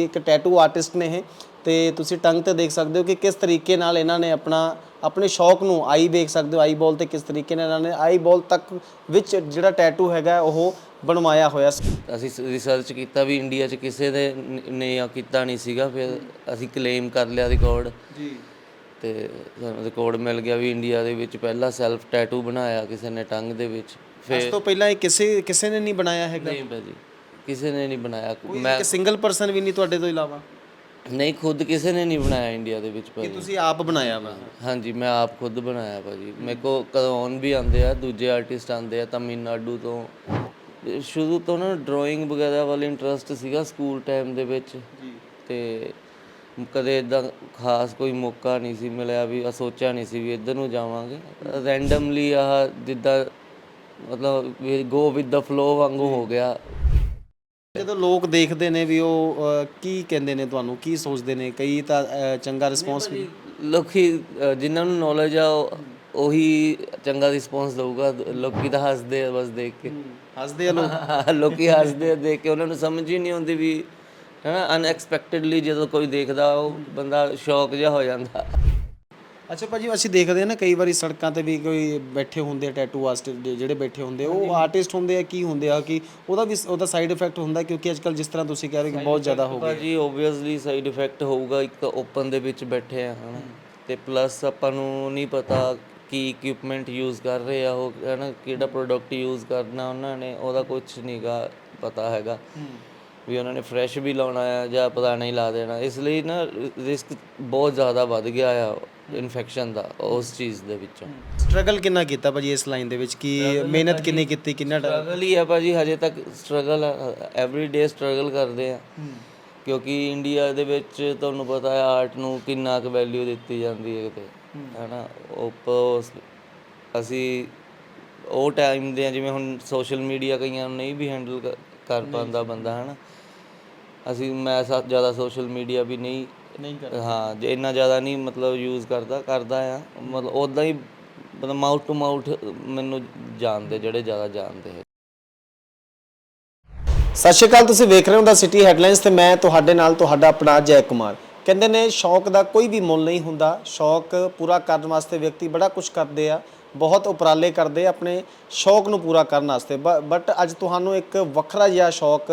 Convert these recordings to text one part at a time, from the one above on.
ਤੁਸੀਂ ਇੱਕ tattoo artist ਨੇ ਇਹ ਤੇ ਤੁਸੀਂ ਟੰਗ ਤੇ ਦੇਖ ਸਕਦੇ ਹੋ ਕਿ ਕਿਸ ਤਰੀਕੇ ਨਾਲ ਇਹਨਾਂ ਨੇ ਆਪਣਾ ਆਪਣੇ ਸ਼ੌਕ ਨੂੰ ਆਈ ਦੇਖ ਸਕਦੇ ਹੋ ਆਈ ਬਾਲ ਤੇ ਕਿਸ ਤਰੀਕੇ ਨਾਲ ਇਹਨਾਂ ਨੇ ਆਈ ਬਾਲ ਤੱਕ ਵਿੱਚ ਜਿਹੜਾ ਟੈਟੂ ਹੈਗਾ ਉਹ ਬਣਵਾਇਆ ਹੋਇਆ ਸੀ। ਅਸੀਂ ਰਿਸਰਚ ਕੀਤਾ ਵੀ ਇੰਡੀਆ 'ਚ ਕਿਸੇ ਦੇ ਨ- ਆ ਕੀਤਾ ਨਹੀਂ ਸੀਗਾ ਫਿਰ ਅਸੀਂ ਕਲੇਮ ਕਰ ਲਿਆ ਰਿਕਾਰਡ ਜੀ। ਤੇ ਸਾਨੂੰ ਰਿਕਾਰਡ ਮਿਲ ਗਿਆ ਵੀ ਇੰਡੀਆ ਦੇ ਵਿੱਚ ਪਹਿਲਾ ਸੈਲਫ ਟੈਟੂ ਬਣਾਇਆ ਕਿਸੇ ਨੇ ਟੰਗ ਦੇ ਵਿੱਚ ਇਸ ਫਿਰ ਤੋਂ ਪਹਿਲਾਂ ਇਹ ਕਿਸੇ ਕਿਸੇ ਨੇ ਨਹੀਂ ਬਣਾਇਆ ਹੈਗਾ? ਨਹੀਂ ਭਾਜੀ। ਕਿਸੇ ਨੇ ਨਹੀਂ ਬਣਾਇਆ। ਮੈਂ ਇੱਕ ਸਿੰਗਲ ਪਰਸਨ ਵੀ ਨਹੀਂ ਤੁਹਾਡੇ ਤੋਂ ਇਲਾਵਾ? ਨਹੀਂ ਖੁਦ ਕਿਸੇ ਨੇ ਨਹੀਂ ਬਣਾਇਆ ਇੰਡੀਆ ਦੇ ਵਿੱਚ ਕਿ ਭਾਜੀ। ਤੁਸੀਂ ਆਪ ਬਣਾਇਆ ਵਾ? ਹਾਂਜੀ ਮੈਂ ਆਪ ਖੁਦ ਬਣਾਇਆ ਭਾਜੀ। ਮੇਰੇ ਕੋ ਕਰਵਾਉਣ ਵੀ ਆਉਂਦੇ ਆ ਦੂਜੇ ਆਰਟਿਸਟ ਆਉਂਦੇ ਆ ਤਮਿਲਨਾਡੂ ਤੋਂ। ਇਹ ਸ਼ੁਰੂ ਤੋਂ ਨਾ ਡਰਾਇੰਗ ਵਗੈਰਾ ਵੱਲ ਇੰਟਰਸਟ ਸੀਗਾ ਸਕੂਲ ਟਾਈਮ ਦੇ ਵਿੱਚ। ਜੀ। ਤੇ ਕਦੇ ਇਦਾਂ ਖਾਸ ਕੋਈ ਮੌਕਾ ਨਹੀਂ ਸੀ ਮਿਲਿਆ ਵੀ ਆ ਸੋਚਿਆ ਨਹੀਂ ਸੀ ਵੀ ਇੱਧਰ ਨੂੰ ਜਾਵਾਂਗੇ। ਰੈਂਡਮਲੀ ਆਹ ਜਿੱਦਾਂ ਮਤਲਬ ਗੋ ਵਿਦ ਦਾ ਫਲੋ ਵਾਂਗੂ ਹੋ ਗਿਆ। ਜਦੋਂ ਲੋਕ ਦੇਖਦੇ ਨੇ ਵੀ ਉਹ ਅਹ, ਕੀ ਕਹਿੰਦੇ ਨੇ ਤੁਹਾਨੂੰ? ਕੀ ਸੋਚਦੇ ਨੇ? ਕਈ ਤਾਂ ਅਹ, ਚੰਗਾ ਰਿਸਪੌਂਸ ਵੀ ਲੋਕੀ ਅ, ਜਿਨ੍ਹਾਂ ਨੂੰ ਨੌਲੇਜ ਆ ਉਹ- ਉਹੀ ਚੰਗਾ ਰਿਸਪੌਂਸ ਦਊਗਾ। ਲੋਕੀ ਤਾਂ ਹੱਸਦੇ ਆ ਬਸ ਦੇਖ ਕੇ। ਹੱਸਦੇ ਆ ਲੋਕ? ਲੋਕੀ ਹੱਸਦੇ ਆ ਦੇਖ ਕੇ। ਉਹਨਾਂ ਨੂੰ ਸਮਝ ਹੀ ਨਹੀਂ ਆਉਂਦੀ ਵੀ ਹਨਾ ਅਨਐਕਸਪੈਕਟਡਲੀ ਜਦੋਂ ਕੋਈ ਦੇਖਦਾ ਉਹ ਬੰਦਾ ਸ਼ੌਕ ਜਿਹਾ ਹੋ ਜਾਂਦਾ। ਅੱਛਾ ਭਾਜੀ ਅਸੀਂ ਦੇਖਦੇ ਆ ਨਾ ਕਈ ਵਾਰੀ ਸੜਕਾਂ ਤੇ ਵੀ ਕੋਈ ਬੈਠੇ ਹੁੰਦੇ ਆ ਟੈਟੂ ਆਰਟਿਸਟ ਜਿਹੜੇ ਬੈਠੇ ਹੁੰਦੇ ਆ, ਉਹ ਆਰਟਿਸਟ ਹੁੰਦੇ ਆ ਕੀ ਹੁੰਦੇ ਆ ਕਿ ਉਹਦਾ ਵੀ ਉਹਦਾ ਸਾਈਡ ਇਫੈਕਟ ਹੁੰਦਾ ਕਿਉਂਕਿ ਅੱਜਕੱਲ ਜਿਸ ਤਰ੍ਹਾਂ ਤੁਸੀਂ ਕਹਿ ਰਹੇ ਹੋ ਕਿ ਬਹੁਤ ਜ਼ਿਆਦਾ ਹੋ ਗਿਆ ਭਾਜੀ ਓਬਵੀਅਸਲੀ ਸਾਈਡ ਇਫੈਕਟ ਹੋਊਗਾ ਇੱਕ ਓਪਨ ਦੇ ਵਿੱਚ ਬੈਠੇ ਆ ਹਨਾ। ਤੇ ਪਲੱਸ ਆਪਾਂ ਨੂੰ ਨਹੀਂ ਪਤਾ ਕੀ ਇਕਵਿਪਮੈਂਟ ਯੂਜ਼ ਕਰ ਰਹੇ ਆ ਉਹ ਹਨਾ ਕਿਹੜਾ ਪ੍ਰੋਡਕਟ ਯੂਜ਼ ਕਰਨਾ ਉਹਨਾਂ ਨੇ ਉਹਦਾ ਕੁਝ ਨਹੀਂਗਾ ਪਤਾ ਹੈਗਾ। ਵੀ ਉਹਨਾਂ ਨੇ ਫਰੈਸ਼ ਵੀ ਲਾਉਣਾ ਆ ਜਾਂ ਪੁਰਾਣਾ ਹੀ ਲਾ ਦੇਣਾ। ਇਸ ਲਈ ਨਾ ਰਿਸਕ ਬਹੁਤ ਜ਼ਿਆਦਾ ਵੱਧ ਗਿਆ ਆ। ਇਨਫੈਕਸ਼ਨ ਦਾ ਉਸ ਚੀਜ਼ ਦੇ ਵਿੱਚੋਂ। ਸਟਰਗਲ ਕਿੰਨਾ ਕੀਤਾ ਭਾਜੀ ਇਸ ਲਾਈਨ ਦੇ ਵਿੱਚ? ਕਿ ਮਿਹਨਤ ਕਿੰਨੀ ਕੀਤੀ ਕਿੰਨਾ ਸਟਰਗਲ ਹੀ ਆ ਭਾਜੀ ਹਜੇ ਤੱਕ ਸਟਰਗਲ ਐਵਰੀ ਡੇ ਸਟਰਗਲ ਕਰਦੇ ਆ। ਕਿਉਂਕਿ ਇੰਡੀਆ ਦੇ ਵਿੱਚ ਤੁਹਾਨੂੰ ਪਤਾ ਹੈ ਆਰਟ ਨੂੰ ਕਿੰਨਾ ਕੁ ਵੈਲਿਊ ਦਿੱਤੀ ਜਾਂਦੀ ਹੈ ਕਿਤੇ। ਹੈਨਾ ਉੱਪਰ ਅਸੀਂ ਉਹ ਟਾਈਮ ਦੇ ਜਿਵੇਂ ਹੁਣ ਸੋਸ਼ਲ ਮੀਡੀਆ ਕਈਆਂ ਨੂੰ ਨਹੀਂ ਵੀ ਹੈਂਡਲ ਕਰ ਪਾਉਂਦਾ ਬੰਦਾ ਹੈਨਾ। ਅਸੀਂ ਮੈਂ ਸਾ ਜ਼ਿਆਦਾ ਸੋਸ਼ਲ ਮੀਡੀਆ ਵੀ ਨਹੀਂ ਨਹੀਂ ਕਰ ਹਾਂ ਜੇ ਇੰਨਾ ਜ਼ਿਆਦਾ ਨਹੀਂ ਮਤਲਬ ਯੂਜ਼ ਕਰਦਾ ਕਰਦਾ ਆ। ਮਤਲਬ ਉਦਾਂ ਹੀ ਮਤਲਬ ਮਾਊਥ ਟੂ ਮਾਊਥ ਮੈਨੂੰ ਜਾਣਦੇ ਜਿਹੜੇ ਜ਼ਿਆਦਾ ਜਾਣਦੇ ਹੈ ਸਤਿ ਸ਼੍ਰੀ ਅਕਾਲ ਤੁਸੀਂ ਵੇਖ ਰਹੇ ਹੋ ਦਾ ਸਿਟੀ ਹੈਡਲਾਈਨਸ ਤੇ ਮੈਂ ਤੁਹਾਡੇ ਨਾਲ ਤੁਹਾਡਾ ਆਪਣਾ ਜੈ ਕੁਮਾਰ। ਕਹਿੰਦੇ ਨੇ ਸ਼ੌਕ ਦਾ ਕੋਈ ਵੀ ਮੁੱਲ ਨਹੀਂ ਹੁੰਦਾ। ਸ਼ੌਕ ਪੂਰਾ ਕਰਨ ਵਾਸਤੇ ਵਿਅਕਤੀ ਬੜਾ ਕੁਝ ਕਰਦੇ ਆ। ਬਹੁਤ ਉਪਰਾਲੇ ਕਰਦੇ ਆਪਣੇ ਸ਼ੌਕ ਨੂੰ ਪੂਰਾ ਕਰਨ ਵਾਸਤੇ। ਬਟ ਅੱਜ ਤੁਹਾਨੂੰ ਇੱਕ ਵੱਖਰਾ ਜਿਹਾ ਸ਼ੌਕ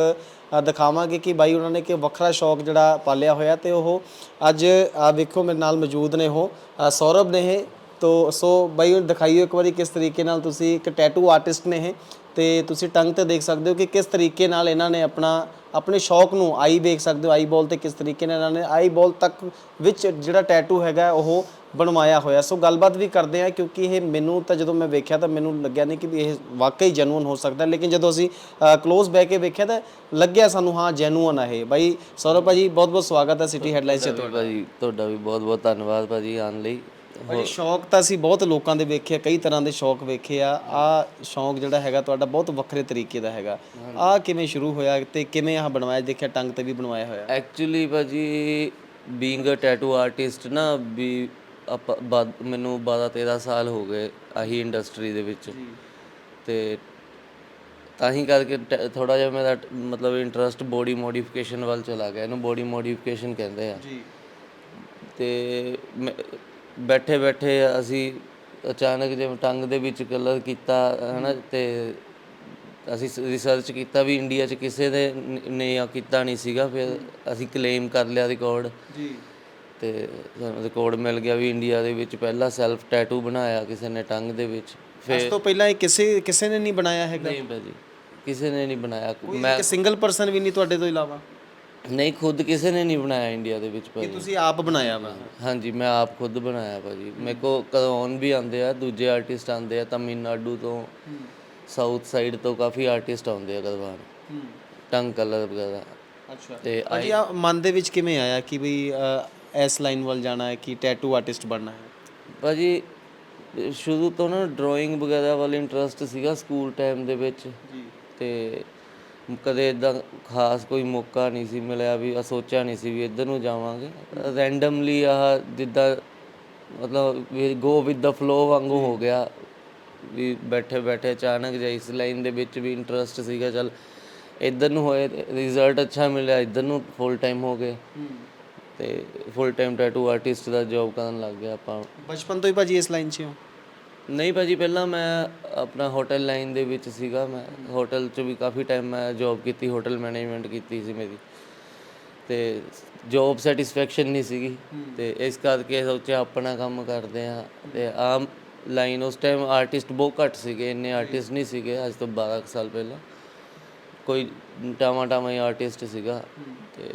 ਦਿਖਾਵਾਂਗੇ ਕਿ ਬਾਈ ਉਹਨਾਂ ਨੇ ਕਿ ਵੱਖਰਾ ਸ਼ੌਕ ਜਿਹੜਾ ਪਾਲਿਆ ਹੋਇਆ ਤੇ ਉਹ ਅੱਜ ਆ ਵੇਖੋ ਮੇਰੇ ਨਾਲ ਮੌਜੂਦ ਨੇ ਉਹ ਸੌਰਭ ਨੇ ਇਹ। ਤੋ, ਸੋ ਬਾਈ ਦਿਖਾਈਓ ਇੱਕ ਵਾਰੀ ਕਿਸ ਤਰੀਕੇ ਨਾਲ ਤੁਸੀਂ ਇੱਕ ਟੈਟੂ ਆਰਟਿਸਟ ਨੇ ਇਹ ਤੇ ਤੁਸੀਂ ਟੰਗ ਤੇ ਦੇਖ ਸਕਦੇ ਹੋ ਕਿ ਕਿਸ ਤਰੀਕੇ ਨਾਲ ਇਹਨਾਂ ਨੇ ਆਪਣਾ, ਆਪਣੇ ਸ਼ੌਕ ਨੂੰ ਆਈ ਦੇਖ ਸਕਦੇ ਹੋ ਆਈ ਬੋਲ ਤੇ ਕਿਸ ਤਰੀਕੇ ਨਾਲ ਇਹਨਾਂ ਨੇ ਆਈ ਬੋਲ ਤੱਕ ਵਿੱਚ ਜਿਹੜਾ ਟੈਟੂ ਹੈਗਾ ਉਹ ਬਣਵਾਇਆ ਹੋਇਆ। ਸੋ ਗੱਲਬਾਤ ਵੀ ਕਰਦੇ ਆ ਕਿਉਂਕਿ ਇਹ ਮੈਨੂੰ ਤਾਂ ਜਦੋਂ ਮੈਂ ਵੇਖਿਆ ਤਾਂ ਮੈਨੂੰ ਲੱਗਿਆ ਨਹੀਂ ਕਿ ਇਹ ਵਾਕਈ ਜੈਨੂਇਨ ਹੋ ਸਕਦਾ। ਲੇਕਿਨ ਜਦੋਂ ਅਸੀਂ ক্লোਜ਼ ਬਹਿ ਕੇ ਵੇਖਿਆ ਤਾਂ ਲੱਗਿਆ ਸਾਨੂੰ ਹਾਂ ਜੈਨੂਇਨ ਆ ਇਹ। ਬਾਈ ਸੌਰਵ ਭਾਜੀ ਬਹੁਤ ਬਹੁਤ ਸਵਾਗਤ ਹੈ ਸਿਟੀ ਹੈਡਲਾਈਨਸ 'ਚ ਤੁਹਾਡਾ। ਭਾਜੀ ਤੁਹਾਡਾ ਵੀ ਬਹੁਤ ਬਹੁਤ ਧੰਨਵਾਦ ਭਾਜੀ ਆਉਣ ਲਈ। ਭਾਜੀ ਸ਼ੌਕ ਤਾਂ ਅਸੀਂ ਬਹੁਤ ਲੋਕਾਂ ਦੇ ਵੇਖੇ ਆ, ਕਈ ਤਰ੍ਹਾਂ ਦੇ ਸ਼ੌਕ ਵੇਖੇ ਆ। ਆ ਸ਼ੌਕ ਜਿਹੜਾ ਹੈਗਾ ਤੁਹਾਡਾ ਬਹੁਤ ਵੱਖਰੇ ਤਰੀਕੇ ਦਾ ਹੈਗਾ। ਆ ਕਿਵੇਂ ਸ਼ੁਰੂ ਹੋਇਆ ਤੇ ਕਿਵੇਂ ਆਹ ਬਣਵਾਇਆ? ਦੇਖਿਆ ਟੰਗ ਤੇ ਵੀ ਬਣਵਾਇਆ ਹੋਇਆ। ਐਕਚੁਅਲੀ ਭਾਜੀ ਬੀਇੰਗ ਅ ਟੈਟੂ ਆਰਟਿਸਟ ਨਾ ਵੀ ਆਪਾਂ ਬਾਦ- ਮੈਨੂੰ 12 13 ਸਾਲ ਹੋ ਗਏ ਆਹੀ ਇੰਡਸਟਰੀ ਦੇ ਵਿੱਚ। ਤੇ ਤਾਂ ਹੀ ਕਰਕੇ ਥੋੜਾ ਜਿਹਾ ਮੇਰਾ ਟ- ਮਤਲਬ ਇੰਟਰਸਟ ਬੋਡੀ ਮੋਡੀਫਿਕੇਸ਼ਨ ਵੱਲ ਚਲਾ ਗਿਆ। ਇਹਨੂੰ ਬੋਡੀ ਮੋਡੀਫਿਕੇਸ਼ਨ ਕਹਿੰਦੇ ਆ। ਜੀ। ਤੇ ਬੈਠੇ ਬੈਠੇ ਅਸੀਂ ਅਚਾਨਕ ਜਿਵੇਂ ਟੰਗ ਦੇ ਵਿੱਚ ਕਲਰ ਕੀਤਾ ਹਨਾ ਤੇ ਅਸੀਂ ਰਿਸਰਚ ਕੀਤਾ ਵੀ ਇੰਡੀਆ 'ਚ ਕਿਸੇ ਦੇ ਨ- ਨੇ ਆ ਕੀਤਾ ਨਹੀਂ ਸੀਗਾ। ਫਿਰ ਅਸੀਂ ਕਲੇਮ ਕਰ ਲਿਆ ਰਿਕਾਰਡ ਜੀ। ਤੇ ਸਾਨੂੰ ਰਿਕਾਰਡ ਮਿਲ ਗਿਆ ਵੀ ਇੰਡੀਆ ਦੇ ਵਿੱਚ ਪਹਿਲਾ ਸੈਲਫ ਟੈਟੂ ਬਣਾਇਆ ਕਿਸੇ ਨੇ ਟੰਗ ਦੇ ਵਿੱਚ। ਇਸ ਤੋਂ ਪਹਿਲਾਂ ਇਹ ਕਿਸੇ ਕਿਸੇ ਨੇ ਨਹੀਂ ਬਣਾਇਆ ਹੈਗਾ? ਨਹੀਂ ਭਾਜੀ ਕਿਸੇ ਨੇ ਨਹੀਂ ਬਣਾਇਆ। ਕੋਈ ਇੱਕ ਸਿੰਗਲ ਪਰਸਨ ਵੀ ਨਹੀਂ ਤੁਹਾਡੇ ਤੋਂ ਇਲਾਵਾ? ਨਹੀਂ ਖੁਦ ਕਿਸੇ ਨੇ ਨਹੀਂ ਬਣਾਇਆ ਇੰਡੀਆ ਦੇ ਵਿੱਚ ਕਿ ਭਾਜੀ। ਤੁਸੀਂ ਆਪ ਬਣਾਇਆ ਵਾ? ਹਾਂਜੀ ਮੈਂ ਆਪ ਖੁਦ ਬਣਾਇਆ ਭਾਜੀ। ਮੇਰੇ ਕੋ ਕਰਵਾਉਣ ਵੀ ਆਉਂਦੇ ਆ ਦੂਜੇ ਆਰਟਿਸਟ ਆਉਂਦੇ ਆ ਤਮਿਲਨਾਡੂ ਤੋਂ ਸਾਊਥ ਸਾਈਡ ਤੋਂ ਕਾਫੀ ਆਰਟਿਸਟ ਆਉਂਦੇ ਆ ਕਰਵਾਉਣ ਟੰਗ ਕਲਰ ਵਗੈਰਾ। ਅੱਛਾ। ਤੇ ਭਾਜੀ ਆ ਮਨ ਦੇ ਵਿੱਚ ਕਿਵੇਂ ਆਇਆ ਕਿ ਵੀ ਅ, ਇਸ ਲਾਈਨ ਵੱਲ ਜਾਣਾ ਹੈ ਕਿ ਟੈਟੂ ਆਰਟਿਸਟ ਬਣਨਾ ਹੈ? ਭਾਜੀ ਸ਼ੁਰੂ ਤੋਂ ਨਾ ਡਰਾਇੰਗ ਵਗੈਰਾ ਵੱਲ ਇੰਟਰਸਟ ਸੀਗਾ ਸਕੂਲ ਟਾਈਮ ਦੇ ਵਿੱਚ। ਜੀ। ਤੇ ਕਦੇ ਇਦਾਂ ਖਾਸ ਕੋਈ ਮੌਕਾ ਨਹੀਂ ਸੀ ਮਿਲਿਆ ਵੀ ਆ ਸੋਚਿਆ ਨਹੀਂ ਸੀ ਵੀ ਇੱਧਰ ਨੂੰ ਜਾਵਾਂਗੇ। ਰੈਂਡਮਲੀ ਆਹ ਜਿੱਦਾਂ ਮਤਲਬ ਵੀ ਗੋ ਵਿਦ ਦਾ ਫਲੋ ਵਾਂਗੂ ਹੋ ਗਿਆ ਵੀ ਬੈਠੇ ਬੈਠੇ ਅਚਾਨਕ ਜਿਹਾ ਇਸ ਲਾਈਨ ਦੇ ਵਿੱਚ ਵੀ ਇੰਟਰਸਟ ਸੀਗਾ ਚਲ ਇੱਧਰ ਨੂੰ ਹੋਏ ਰਿਜ਼ਲਟ ਅੱਛਾ ਮਿਲਿਆ ਇੱਧਰ ਨੂੰ ਫੁੱਲ ਟਾਈਮ ਹੋ ਗਏ। ਤੇ ਫੁੱਲ ਟਾਈਮ ਟੈਟੂ ਆਰਟਿਸਟ ਦਾ ਜੌਬ ਕਰਨ ਲੱਗ ਗਿਆ ਆਪਾਂ। ਬਚਪਨ ਤੋਂ ਹੀ ਭਾਜੀ ਇਸ ਲਾਈਨ 'ਚ ਹੋ? ਨਹੀਂ ਭਾਜੀ ਪਹਿਲਾਂ ਮੈਂ ਆਪਣਾ ਹੋਟਲ ਲਾਈਨ ਦੇ ਵਿੱਚ ਸੀਗਾ। ਮੈਂ ਹੋਟਲ 'ਚ ਵੀ ਕਾਫੀ ਟਾਈਮ ਮੈਂ ਜੌਬ ਕੀਤੀ ਹੋਟਲ ਮੈਨੇਜਮੈਂਟ ਕੀਤੀ ਸੀ ਮੇਰੀ। ਤੇ ਜੌਬ ਸੈਟੀਸਫੈਕਸ਼ਨ ਨਹੀਂ ਸੀਗੀ। ਤੇ ਇਸ ਕਰਕੇ ਸੋਚਿਆ ਆਪਣਾ ਕੰਮ ਕਰਦੇ ਆ ਤੇ ਆਮ ਲਾਈਨ ਉਸ ਟਾਈਮ ਆਰਟਿਸਟ ਬਹੁਤ ਘੱਟ ਸੀਗੇ ਇੰਨੇ ਆਰਟਿਸਟ ਨਹੀਂ ਸੀਗੇ ਅੱਜ ਤੋਂ 12 ਕੁ ਸਾਲ ਪਹਿਲਾਂ। ਕੋਈ ਟਾਮਾ ਟਾਮਾ ਹੀ ਆਰਟਿਸਟ ਸੀਗਾ। ਤੇ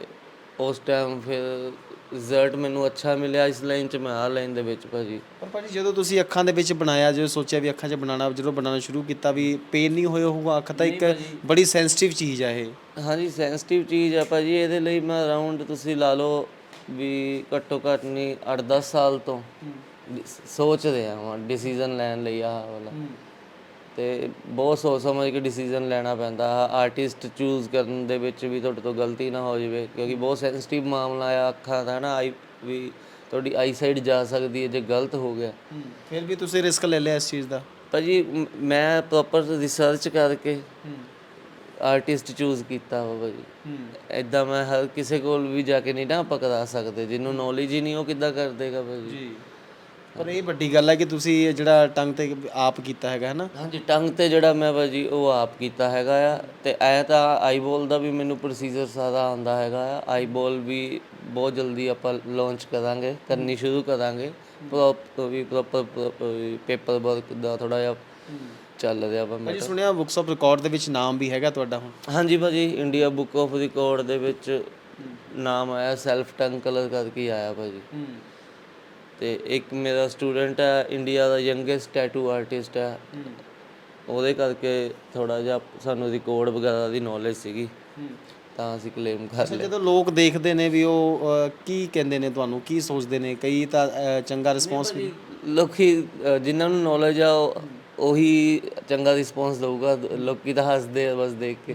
ਉਸ ਟਾਈਮ ਫਿਰ ਰਿਜ਼ਲਟ ਮੈਨੂੰ ਅੱਛਾ ਮਿਲਿਆ ਇਸ ਲਾਈਨ 'ਚ ਮੈਂ ਆ ਲਾਈਨ ਦੇ ਵਿੱਚ ਭਾਜੀ। ਪਰ ਭਾਜੀ ਜਦੋਂ ਤੁਸੀਂ ਅੱਖਾਂ ਦੇ ਵਿੱਚ ਬਣਾਇਆ ਜਦੋਂ ਸੋਚਿਆ ਵੀ ਅੱਖਾਂ 'ਚ ਬਣਾਉਣਾ ਜਦੋਂ ਬਣਾਉਣਾ ਸ਼ੁਰੂ ਕੀਤਾ ਵੀ ਪੇਨ ਨਹੀਂ ਹੋਇਆ ਹੋਊਗਾ ਅੱਖ ਤਾਂ ਇੱਕ ਬੜੀ ਸੈਂਸਿਟਿਵ ਚੀਜ਼ ਆ ਇਹ। ਹਾਂਜੀ ਸੈਂਸਿਟਿਵ ਚੀਜ਼ ਆ ਭਾਜੀ ਇਹਦੇ ਲਈ ਮੈਂ ਅਰਾਊਂਡ ਤੁਸੀਂ ਲਾ ਲਓ ਵੀ ਘੱਟੋ ਘੱਟ ਨਹੀਂ 8-10 ਸਾਲ ਤੋਂ ਡਿ- ਸੋਚ ਰਿਹਾ ਹਾਂ ਡਿਸੀਜਨ ਲੈਣ ਲਈ ਆਹ ਵਾਲਾ। ਤੇ ਬਹੁਤ ਸੋਚ ਸਮਝ ਕੇ ਡਿਸੀਜਨ ਲੈਣਾ ਪੈਂਦਾ। ਆਰਟਿਸਟ ਚੂਜ਼ ਕਰਨ ਦੇ ਵਿੱਚ ਵੀ ਤੁਹਾਡੇ ਤੋਂ ਗਲਤੀ ਨਾ ਹੋ ਜਾਵੇ ਕਿਉਂਕਿ ਬਹੁਤ ਸੈਂਸਿਟਿਵ ਮਾਮਲਾ ਆ ਅੱਖਾਂ ਦਾ ਨਾ ਆਈ ਵੀ ਤੁਹਾਡੀ ਆਈ ਸਾਈਡ ਜਾ ਸਕਦੀ ਹੈ ਜੇ ਗਲਤ ਹੋ ਗਿਆ। ਫਿਰ ਵੀ ਤੁਸੀਂ ਰਿਸਕ ਲੈ ਲਿਆ ਇਸ ਚੀਜ਼ ਦਾ? ਭਾਜੀ ਮ- ਮੈਂ ਪ੍ਰੋਪਰ ਰਿਸਰਚ ਕਰਕੇ ਆਰਟਿਸਟ ਚੂਜ਼ ਕੀਤਾ ਵਾ ਭਾਜੀ। ਐਦਾਂ ਮੈਂ ਹਰ ਕਿਸੇ ਕੋਲ ਵੀ ਜਾ ਕੇ ਨਹੀਂ ਨਾ ਆਪਾਂ ਕਰਾ ਸਕਦੇ ਜਿਹਨੂੰ ਨੌਲੇਜ ਹੀ ਨਹੀਂ ਉਹ ਕਿੱਦਾਂ ਕਰ ਦੇਗਾ ਭਾਜੀ। ਜੀ। ਪਰ ਇਹ ਵੱਡੀ ਗੱਲ ਹੈ ਕਿ ਤੁਸੀਂ ਇਹ ਜਿਹੜਾ ਟੰਗ ਤੇ ਆਪ ਕੀਤਾ ਹੈਗਾ ਹੈ ਨਾ? ਹਾਂਜੀ ਟੰਗ ਤੇ ਜਿਹੜਾ ਮੈਂ ਭਾਜੀ ਉਹ ਆਪ ਕੀਤਾ ਹੈਗਾ ਆ। ਤੇ ਐ ਤਾਂ ਆਈਬੋਲ ਦਾ ਵੀ ਮੈਨੂੰ ਪ੍ਰੋਸੀਜਰ ਸਾਰਾ ਆਉਂਦਾ ਹੈਗਾ ਆ। ਆਈਬੋਲ ਵੀ ਬਹੁਤ ਜਲਦੀ ਆਪਾਂ ਲਾਂਚ ਕਰਾਂਗੇ ਕਰਨੀ ਸ਼ੁਰੂ ਕਰਾਂਗੇ। ਪ੍ਰੋਪਰ ਵੀ ਪ੍ਰੋਪਰ ਪੇਪਰ ਵਰਕ ਦਾ ਥੋੜਾ ਜਿਹਾ ਚੱਲ ਰਿਹਾ ਵਾ ਮੈਂ ਭਾਜੀ ਸੁਣਿਆ ਬੁੱਕਸ ਆਫ ਰਿਕਾਰਡ ਦੇ ਵਿੱਚ ਨਾਮ ਵੀ ਹੈਗਾ ਤੁਹਾਡਾ ਹੁਣ? ਹਾਂਜੀ ਭਾਜੀ ਇੰਡੀਆ ਬੁੱਕ ਆਫ ਰਿਕਾਰਡ ਦੇ ਵਿੱਚ ਨਾਮ ਆਇਆ ਸੈਲਫ ਟੰਗ ਕਲਰ ਕਰਕੇ ਆਇਆ ਭਾਜੀ। ਤੇ ਇੱਕ ਮੇਰਾ ਸਟੂਡੈਂਟ ਹੈ ਇੰਡੀਆ ਦਾ ਯੰਗੇਸਟ ਟੈਟੂ ਆਰਟਿਸਟ ਹੈ। ਉਹਦੇ ਕਰਕੇ ਥੋੜਾ ਜਿਹਾ ਸਾਨੂੰ ਰਿਕਾਰਡ ਵਗੈਰਾ ਦੀ ਨੌਲੇਜ ਸੀਗੀ। ਤਾਂ ਅਸੀਂ ਕਲੇਮ ਕਰ ਲਿਆ। ਜਦੋਂ ਲੋਕ ਦੇਖਦੇ ਨੇ ਵੀ ਉਹ ਕੀ ਕਹਿੰਦੇ ਨੇ ਤੁਹਾਨੂੰ? ਕੀ ਸੋਚਦੇ ਨੇ? ਕਈ ਤਾਂ ਚੰਗਾ ਰਿਸਪੌਂਸ ਵੀ ਲੋਕੀ ਅ, ਜਿਨ੍ਹਾਂ ਨੂੰ ਨੌਲੇਜ ਆ ਉਹ- ਉਹੀ ਚੰਗਾ ਰਿਸਪੌਂਸ ਦਊਗਾ। ਲੋਕੀ ਤਾਂ ਹੱਸਦੇ ਆ ਬਸ ਦੇਖ ਕੇ।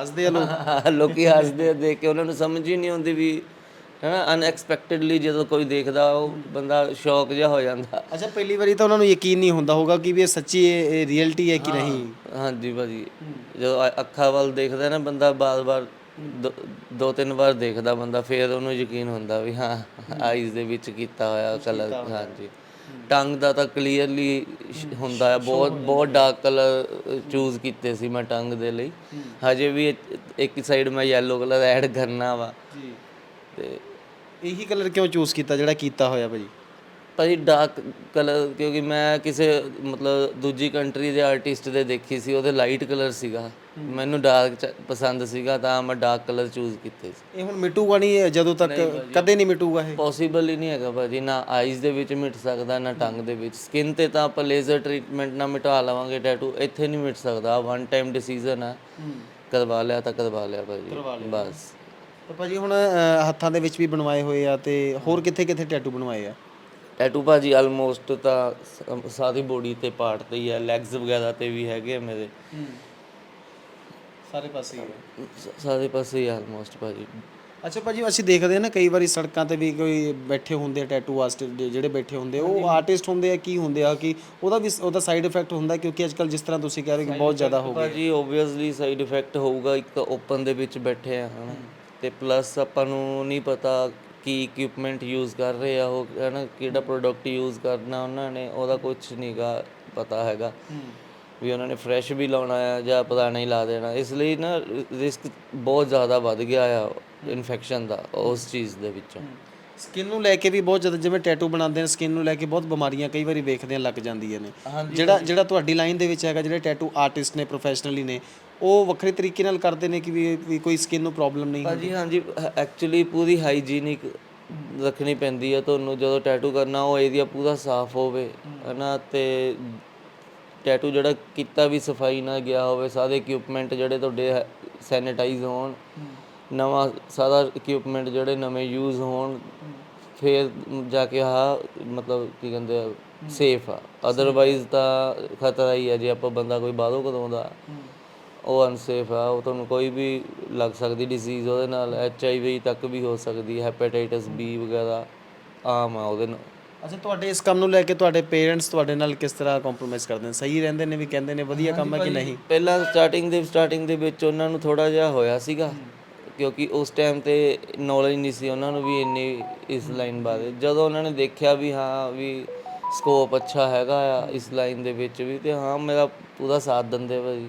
ਹੱਸਦੇ ਆ ਲੋਕ। ਲੋਕੀ ਹੱਸਦੇ ਆ ਦੇਖ ਕੇ। ਉਹਨਾਂ ਨੂੰ ਸਮਝ ਹੀ ਨਹੀਂ ਆਉਂਦੀ ਵੀ ਹਨਾ ਅਨਐਕਸਪੈਕਟਡਲੀ ਜਦੋਂ ਕੋਈ ਦੇਖਦਾ ਉਹ ਬੰਦਾ ਸ਼ੌਕ ਜਿਹਾ ਹੋ ਜਾਂਦਾ। ਅੱਛਾ ਪਹਿਲੀ ਵਾਰੀ ਤਾਂ ਉਹਨਾਂ ਨੂੰ ਯਕੀਨ ਨਹੀਂ ਹੁੰਦਾ ਹੋਗਾ ਕਿ ਵੀ ਇਹ ਸੱਚੀ ਇਹ ਰੀਅਲਟੀ ਹੈ ਕਿ ਨਹੀਂ। ਹਾਂਜੀ ਭਾਜੀ। ਜਦੋਂ ਅੱਖਾਂ ਵੱਲ ਦੇਖਦਾ ਨਾ ਬੰਦਾ ਬਾਰ-ਬਾਰ ਦੋ- ਤਿੰਨ ਵਾਰ ਦੇਖਦਾ ਬੰਦਾ ਫਿਰ ਉਹਨੂੰ ਯਕੀਨ ਹੁੰਦਾ ਵੀ ਹਾਂ ਆਈਜ਼ ਦੇ ਵਿੱਚ ਕੀਤਾ ਹੋਇਆ ਕਲਰ ਹਾਂਜੀ। ਟੰਗ ਦਾ ਤਾਂ ਕਲੀਅਰਲੀ ਹੁੰਦਾ ਹੈ ਬਹੁਤ ਬਹੁਤ ਡਾਰਕ ਕਲਰ ਚੂਜ਼ ਕੀਤੇ ਸੀ ਮੈਂ ਟੰਗ ਦੇ ਲਈ। ਹਜੇ ਵੀ ਇੱਕ- ਇੱਕ ਸਾਈਡ ਮੈਂ yellow ਕਲਰ ਐਡ ਕਰਨਾ ਵਾ। ਜੀ। ਤੇ ਇਹੀ ਕਲਰ ਕਿਉਂ ਚੂਜ਼ ਕੀਤਾ ਜਿਹੜਾ ਕੀਤਾ ਹੋਇਆ ਭਾਜੀ? ਭਾਜੀ ਡਾਰਕ ਕਲਰ ਕਿਉਂਕਿ ਮੈਂ ਕਿਸੇ ਮਤਲਬ ਦੂਜੀ ਕੰਟਰੀ ਦੇ ਆਰਟਿਸਟ ਦੇ ਦੇਖੀ ਸੀ ਉਹਦੇ ਲਾਈਟ ਕਲਰ ਸੀਗਾ। ਮੈਨੂੰ ਡਾਰਕ ਪਸੰਦ ਸੀਗਾ ਤਾਂ ਮੈਂ ਡਾਰਕ ਕਲਰ ਚੂਜ਼ ਕੀਤੇ ਸੀ। ਇਹ ਹੁਣ ਮਿਟੂਗਾ ਨਹੀਂ ਜਦੋਂ ਤੱਕ ਕਦੇ ਨਹੀਂ ਮਿਟੂਗਾ ਇਹ? ਪੋਸੀਬਲ ਹੀ ਨਹੀਂ ਹੈਗਾ ਭਾਜੀ ਨਾ ਆਈਜ਼ ਦੇ ਵਿੱਚ ਮਿਟ ਸਕਦਾ ਨਾ ਟੰਗ ਦੇ ਵਿੱਚ। ਸਕਿਨ ਤੇ ਤਾਂ ਆਪਾਂ ਲੇਜ਼ਰ ਟ੍ਰੀਟਮੈਂਟ ਨਾਲ ਮਿਟਾ ਲਵਾਂਗੇ ਟੈਟੂ ਇੱਥੇ ਨਹੀਂ ਮਿਟ ਸਕਦਾ। ਵਨ ਟਾਈਮ ਡਿਸੀਜਨ ਆ। ਕਰਵਾ ਲਿਆ ਤਾਂ ਕਰਵਾ ਲਿਆ ਭਾਜੀ। ਬਸ। ਤਾਂ ਭਾਜੀ ਹੁਣ ਹੱਥਾਂ ਦੇ ਵਿੱਚ ਵੀ ਬਣਵਾਏ ਹੋਏ ਆ ਤੇ ਹੋਰ ਕਿੱਥੇ ਕਿੱਥੇ ਟੈਟੂ ਬਣਵਾਏ ਆ? ਟੈਟੂ ਭਾਜੀ ਆਲਮੋਸਟ ਤਾਂ ਸ- ਸਾਰੀ ਬੋਡੀ ਤੇ ਪਾਰਟ ਤੇ ਹੀ ਹੈ ਲੈਗਸ ਵਗੈਰਾ ਤੇ ਵੀ ਹੈਗੇ ਆ ਮੇਰੇ। ਸਾਰੇ ਪਾਸੇ ਸ- ਸਾਰੇ ਪਾਸੇ ਹੀ ਆਲਮੋਸਟ ਭਾਜੀ। ਅੱਛਾ ਭਾਜੀ ਅਸੀਂ ਦੇਖਦੇ ਆ ਨਾ ਕਈ ਵਾਰੀ ਸੜਕਾਂ ਤੇ ਵੀ ਕੋਈ ਬੈਠੇ ਹੁੰਦੇ ਆ ਟੈਟੂ ਆਰਟਿਸਟ ਜਿਹੜੇ ਬੈਠੇ ਹੁੰਦੇ ਆ, ਉਹ ਆਰਟਿਸਟ ਹੁੰਦੇ ਆ ਕੀ ਹੁੰਦੇ ਆ ਕਿ ਉਹਦਾ ਵੀ ਉਹਦਾ ਸਾਈਡ ਇਫੈਕਟ ਹੁੰਦਾ ਕਿਉਂਕਿ ਅੱਜਕੱਲ ਜਿਸ ਤਰ੍ਹਾਂ ਤੁਸੀਂ ਕਹਿ ਰਹੇ ਹੋ ਕਿ ਬਹੁਤ ਜ਼ਿਆਦਾ ਹੋ ਗਿਆ ਭਾਜੀ ਓਬਵੀਅਸਲੀ ਸਾਈਡ ਇਫੈਕਟ ਹੋਊਗਾ ਇੱਕ ਤਾਂ ਓਪਨ ਦੇ ਵਿੱਚ ਬੈਠੇ ਆ ਹਨਾ। ਤੇ ਪਲੱਸ ਆਪਾਂ ਨੂੰ ਨਹੀਂ ਪਤਾ ਕੀ ਇਕਵਿਪਮੈਂਟ ਯੂਜ਼ ਕਰ ਰਹੇ ਆ ਉਹ ਹਨਾ ਕਿਹੜਾ ਪ੍ਰੋਡਕਟ ਯੂਜ਼ ਕਰਨਾ ਉਹਨਾਂ ਨੇ ਉਹਦਾ ਕੁਝ ਨਹੀਂਗਾ ਪਤਾ ਹੈਗਾ। ਵੀ ਉਹਨਾਂ ਨੇ ਫਰੈਸ਼ ਵੀ ਲਾਉਣਾ ਆ ਜਾਂ ਪੁਰਾਣਾ ਹੀ ਲਾ ਦੇਣਾ। ਇਸ ਲਈ ਨਾ ਰਿਸਕ ਬਹੁਤ ਜ਼ਿਆਦਾ ਵੱਧ ਗਿਆ ਆ ਇਨਫੈਕਸ਼ਨ ਦਾ ਉਸ ਚੀਜ਼ ਦੇ ਵਿੱਚੋਂ। ਸਕਿਨ ਨੂੰ ਲੈ ਕੇ ਵੀ ਬਹੁਤ ਜ਼ਿਆਦਾ ਜਿਵੇਂ ਟੈਟੂ ਬਣਾਉਂਦੇ ਨੇ ਸਕਿਨ ਨੂੰ ਲੈ ਕੇ ਬਹੁਤ ਬਿਮਾਰੀਆਂ ਕਈ ਵਾਰੀ ਵੇਖਦੇ ਆ ਲੱਗ ਜਾਂਦੀਆਂ ਨੇ। ਜਿਹੜਾ ਜਿਹੜਾ ਤੁਹਾਡੀ ਲਾਈਨ ਦੇ ਵਿੱਚ ਹੈਗਾ ਜਿਹੜੇ ਟੈਟੂ ਆਰਟਿਸਟ ਨੇ ਪ੍ਰੋਫੈਸ਼ਨਲੀ ਨੇ ਉਹ ਵੱਖਰੇ ਤਰੀਕੇ ਨਾਲ ਕਰਦੇ ਨੇ ਕਿ ਵੀ ਵੀ ਕੋਈ ਸਕਿਨ ਨੂੰ ਪ੍ਰੋਬਲਮ ਨਹੀਂ ਭਾਜੀ ਹਾਂਜੀ ਐਕਚੁਅਲੀ ਪੂਰੀ ਹਾਈਜੀਨਿਕ ਰੱਖਣੀ ਪੈਂਦੀ ਹੈ ਤੁਹਾਨੂੰ ਜਦੋਂ ਟੈਟੂ ਕਰਨਾ ਉਹ ਏਰੀਆ ਪੂਰਾ ਸਾਫ਼ ਹੋਵੇ ਹਨਾ ਤੇ ਟੈਟੂ ਜਿਹੜਾ ਕੀਤਾ ਵੀ ਸਫ਼ਾਈ ਨਾਲ ਗਿਆ ਹੋਵੇ ਸਾਰੇ ਇਕਵਿਪਮੈਂਟ ਜਿਹੜੇ ਤੁਹਾਡੇ ਸੈਨੀਟਾਈਜ਼ ਹੋਣ ਨਵਾਂ ਸਾਰਾ ਇਕਵਿਪਮੈਂਟ ਜਿਹੜੇ ਨਵੇਂ ਯੂਜ਼ ਹੋਣ ਫਿਰ ਜਾ ਕੇ ਆਹ ਮਤਲਬ ਕੀ ਕਹਿੰਦੇ ਆ ਸੇਫ ਆ। ਅਦਰਵਾਈਜ਼ ਤਾਂ ਖਤਰਾ ਹੀ ਹੈ ਜੇ ਆਪਾਂ ਬੰਦਾ ਕੋਈ ਬਾਹਰੋਂ ਕਰਾਉਂਦਾ ਉਹ ਅਨਸੇਫ ਆ ਉਹ ਤੁਹਾਨੂੰ ਕੋਈ ਵੀ ਲੱਗ ਸਕਦੀ ਡਿਜ਼ੀਜ਼ ਉਹਦੇ ਨਾਲ ਐਚ ਆਈ ਵੀ ਤੱਕ ਵੀ ਹੋ ਸਕਦੀ ਹੈ ਹੈਪੇਟਾਈਟਸ ਬੀ ਵਗੈਰਾ ਆਮ ਆ ਉਹਦੇ ਨਾਲ। ਅੱਛਾ ਤੁਹਾਡੇ ਇਸ ਕੰਮ ਨੂੰ ਲੈ ਕੇ ਤੁਹਾਡੇ ਪੇਰੈਂਟਸ ਤੁਹਾਡੇ ਨਾਲ ਕਿਸ ਤਰ੍ਹਾਂ ਕੰਪਰੋਮਾਈਜ਼ ਕਰਦੇ ਨੇ? ਸਹੀ ਰਹਿੰਦੇ ਨੇ ਵੀ ਕਹਿੰਦੇ ਨੇ ਵਧੀਆ ਕੰਮ ਹੈ ਕਿ ਨਹੀਂ? ਪਹਿਲਾਂ ਸਟਾਰਟਿੰਗ ਦੇ ਸਟਾਰਟਿੰਗ ਦੇ ਵਿੱਚ ਉਹਨਾਂ ਨੂੰ ਥੋੜਾ ਜਿਹਾ ਹੋਇਆ ਸੀਗਾ। ਕਿਉਂਕਿ ਉਸ ਟਾਈਮ ਤੇ ਨੌਲੇਜ ਨਹੀਂ ਸੀ ਉਹਨਾਂ ਨੂੰ ਵੀ ਇੰਨੀ ਇਸ ਲਾਈਨ ਬਾਰੇ। ਜਦੋਂ ਉਹਨਾਂ ਨੇ ਦੇਖਿਆ ਵੀ ਹਾਂ ਵੀ ਸਕੋਪ ਅੱਛਾ ਹੈਗਾ ਆ ਇਸ ਲਾਈਨ ਦੇ ਵਿੱਚ ਵੀ ਤੇ ਹਾਂ ਮੇਰਾ ਪੂਰਾ ਸਾਥ ਦਿੰਦੇ ਭਾਜੀ।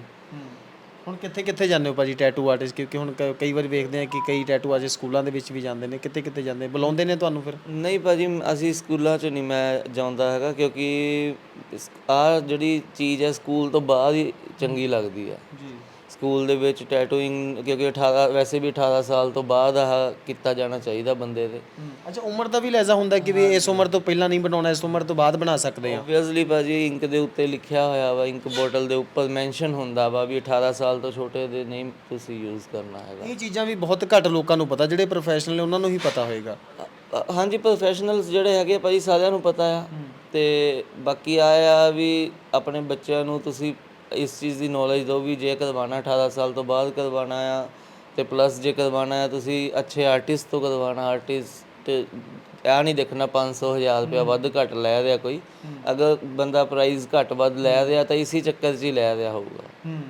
ਹੁਣ ਕਿੱਥੇ ਕਿੱਥੇ ਜਾਂਦੇ ਹੋ ਭਾਜੀ ਟੈਟੂ ਆਰਟਿਸਟ ਕਿਉਂਕਿ ਹੁਣ ਕ- ਕਈ ਵਾਰੀ ਵੇਖਦੇ ਆ ਕਿ ਕਈ ਟੈਟੂ ਆਰਟਿਸਟ ਸਕੂਲਾਂ ਦੇ ਵਿੱਚ ਵੀ ਜਾਂਦੇ ਨੇ। ਕਿੱਥੇ ਕਿੱਥੇ ਜਾਂਦੇ? ਬੁਲਾਉਂਦੇ ਨੇ ਤੁਹਾਨੂੰ ਫਿਰ? ਨਹੀਂ ਭਾਜੀ ਅਸੀਂ ਸਕੂਲਾਂ 'ਚ ਨਹੀਂ ਮੈਂ ਜਾਂਦਾ ਹੈਗਾ ਕਿਉਂਕਿ ਆ ਜਿਹੜੀ ਚੀਜ਼ ਹੈ ਸਕੂਲ ਤੋਂ ਬਾਅਦ ਹੀ ਚੰਗੀ ਲੱਗਦੀ ਜੀ ਸਕੂਲ ਦੇ ਵਿੱਚ ਟੈਟੂਇੰਗ ਕਿਉਂਕਿ 18 ਵੈਸੇ ਵੀ 18 ਸਾਲ ਤੋਂ ਬਾਅਦ ਆਹ ਕੀਤਾ ਜਾਣਾ ਚਾਹੀਦਾ ਬੰਦੇ ਦੇ। ਅੱਛਾ ਉਮਰ ਦਾ ਵੀ ਲੈਜ਼ਾ ਹੁੰਦਾ ਕਿ ਵੀ ਇਸ ਉਮਰ ਤੋਂ ਪਹਿਲਾਂ ਨਹੀਂ ਬਣਾਉਣਾ ਇਸ ਉਮਰ ਤੋਂ ਬਾਅਦ ਬਣਾ ਸਕਦੇ ਆ ਆਬਵੀਅਸਲੀ ਭਾਜੀ ਇੰਕ ਦੇ ਉੱਤੇ ਲਿਖਿਆ ਹੋਇਆ ਵਾ ਇੰਕ ਬੋਟਲ ਦੇ ਉੱਪਰ ਮੈਂਸ਼ਨ ਹੁੰਦਾ ਵਾ ਵੀ 18 ਸਾਲ ਤੋਂ ਛੋਟੇ ਦੇ ਨਹੀਂ ਤੁਸੀਂ ਯੂਜ਼ ਕਰਨਾ ਹੈਗਾ। ਇਹ ਚੀਜ਼ਾਂ ਵੀ ਬਹੁਤ ਘੱਟ ਲੋਕਾਂ ਨੂੰ ਪਤਾ ਜਿਹੜੇ ਪ੍ਰੋਫੈਸ਼ਨਲ ਨੇ ਉਹਨਾਂ ਨੂੰ ਹੀ ਪਤਾ ਹੋਏਗਾ। ਅ- ਹਾਂਜੀ ਪ੍ਰੋਫੈਸ਼ਨਲਸ ਜਿਹੜੇ ਹੈਗੇ ਆ ਭਾਜੀ ਸਾਰਿਆਂ ਨੂੰ ਪਤਾ ਆ। ਤੇ ਬਾਕੀ ਆਇਆ ਆ ਵੀ ਆਪਣੇ ਬੱਚਿਆਂ ਨੂੰ ਤੁਸੀਂ ਇਸ ਚੀਜ਼ ਦੀ ਨੌਲੇਜ ਦਿਓ ਵੀ ਜੇ ਕਰਵਾਉਣਾ 18 ਸਾਲ ਤੋਂ ਬਾਅਦ ਕਰਵਾਉਣਾ ਆ ਤੇ ਪਲੱਸ ਜੇ ਕਰਵਾਉਣਾ ਆ ਤੁਸੀਂ ਅੱਛੇ ਆਰਟਿਸਟ ਤੋਂ ਕਰਵਾਉਣਾ ਆਰਟਿਸਟ ਆ ਨਹੀਂ ਦੇਖਣਾ 500 1000 ਰੁਪਇਆ ਵੱਧ ਘੱਟ ਲੈ ਰਿਹਾ ਕੋਈ। ਅਗਰ ਬੰਦਾ ਪ੍ਰਾਈਸ ਘੱਟ ਵੱਧ ਲੈ ਰਿਹਾ ਤਾਂ ਇਸੇ ਚੱਕਰ 'ਚ ਹੀ ਲੈ ਰਿਹਾ ਹੋਊਗਾ। ਹੂੰ।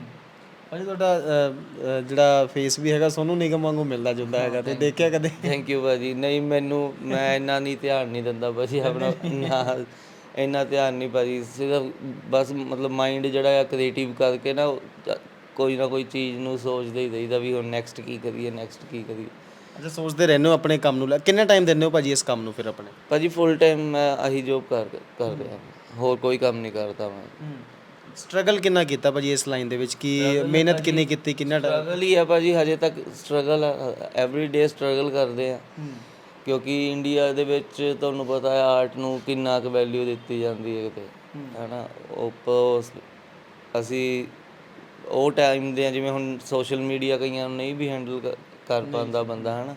ਭਾਜੀ ਤੁਹਾਡਾ ਜਿਹੜਾ ਫੇਸ ਵੀ ਹੈਗਾ ਸੋਨੂੰ ਨਿਗਮ ਵਾਂਗੂ ਮਿਲਦਾ ਜੁਲਦਾ ਹੈਗਾ ਤੇ ਦੇਖਿਆ ਕਦੇ? ਥੈਂਕ ਯੂ ਭਾਜੀ। ਨਹੀਂ ਮੈਨੂੰ ਮੈਂ ਇੰਨਾ ਨਹੀਂ ਧਿਆਨ ਨਹੀਂ ਦਿੰਦਾ ਭਾਜੀ ਆਪਣਾ ਇੰਨਾ ਧਿਆਨ ਨਹੀਂ ਭਾਜੀ ਸਿਰਫ ਬਸ ਮਤਲਬ ਮਾਈਂਡ ਜਿਹੜਾ ਆ ਕ੍ਰੀਏਟਿਵ ਕਰਕੇ ਨਾ ਕੋਈ ਨਾ ਕੋਈ ਚੀਜ਼ ਨੂੰ ਸੋਚਦੇ ਹੀ ਰਹੀਦਾ ਵੀ ਹੁਣ ਨੈਕਸਟ ਕੀ ਕਰੀਏ ਨੈਕਸਟ ਕੀ ਕਰੀਏ। ਅੱਛਾ ਸੋਚਦੇ ਰਹਿੰਦੇ ਹੋ ਆਪਣੇ ਕੰਮ ਨੂੰ ਲੈ ਕਿੰਨਾ ਟਾਈਮ ਦਿੰਦੇ ਹੋ ਭਾਜੀ ਇਸ ਕੰਮ ਨੂੰ ਫਿਰ ਆਪਣੇ? ਭਾਜੀ ਫੁੱਲ ਟਾਈਮ ਮੈਂ ਆਹੀ ਜੋਬ ਕਰ ਕਰ ਰਿਹਾ। ਹੋਰ ਕੋਈ ਕੰਮ ਨਹੀਂ ਕਰਦਾ ਮੈਂ। ਸਟਰਗਲ ਕਿੰਨਾ ਕੀਤਾ ਭਾਜੀ ਇਸ ਲਾਈਨ ਦੇ ਵਿੱਚ? ਕੀ ਮਿਹਨਤ ਕਿੰਨੀ ਕੀਤੀ ਕਿੰਨਾ ਟਾਈਮ ਸਟਰਗਲ ਹੀ ਆ ਭਾਜੀ ਹਜੇ ਤੱਕ ਸਟਰਗਲ ਐਵਰੀ ਡੇ ਸਟਰਗਲ ਕਰਦੇ ਆ। ਕਿਉਂਕਿ ਇੰਡੀਆ ਦੇ ਵਿੱਚ ਤੁਹਾਨੂੰ ਪਤਾ ਹੈ ਆਰਟ ਨੂੰ ਕਿੰਨਾ ਕੁ ਵੈਲਿਊ ਦਿੱਤੀ ਜਾਂਦੀ ਹੈ ਕਿਤੇ ਹੈਨਾ? ਉੱਪਰ ਅਸੀਂ ਉਹ ਟਾਈਮ ਦੇ ਆ ਜਿਵੇਂ ਹੁਣ ਸੋਸ਼ਲ ਮੀਡੀਆ ਕਈਆਂ ਨੂੰ ਨਹੀਂ ਵੀ ਹੈਂਡਲ ਕਰ ਪਾਉਂਦਾ ਬੰਦਾ ਹਨਾ?